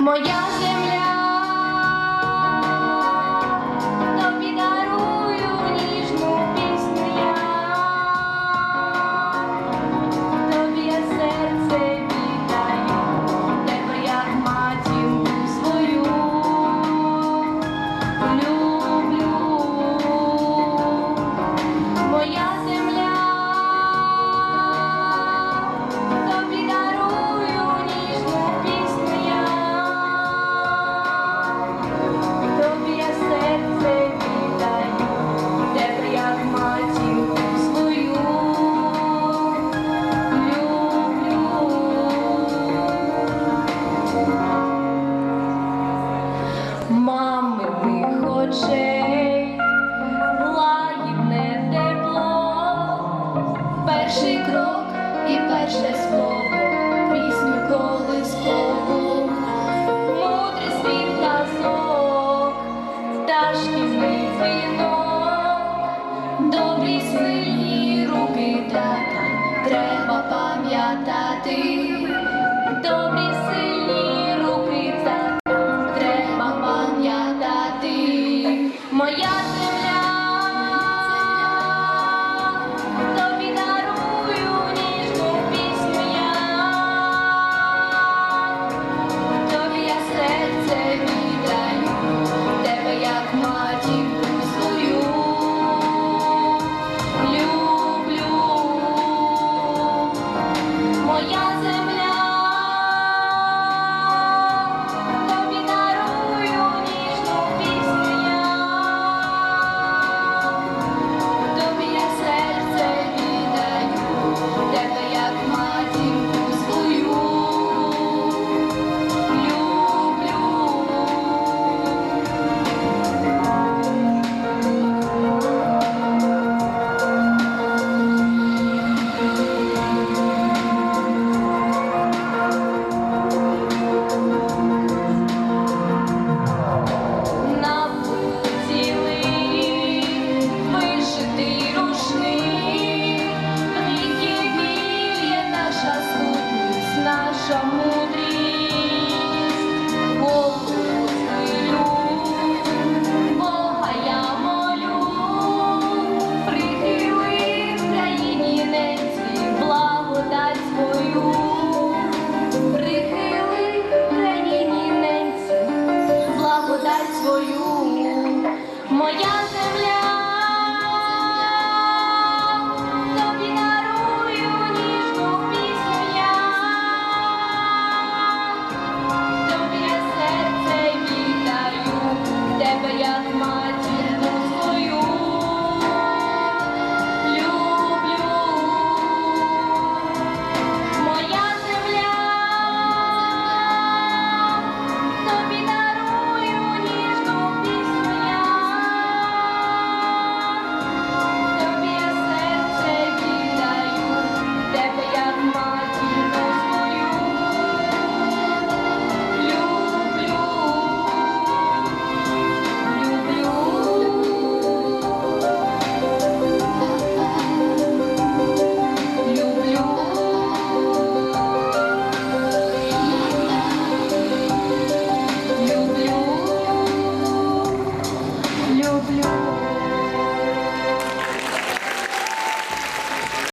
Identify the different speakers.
Speaker 1: Моя Боже слово, пісню колискову, мудрий світ лазок, пташківний добрі сильні руки треба пам'ятати, добрі сильні. 정말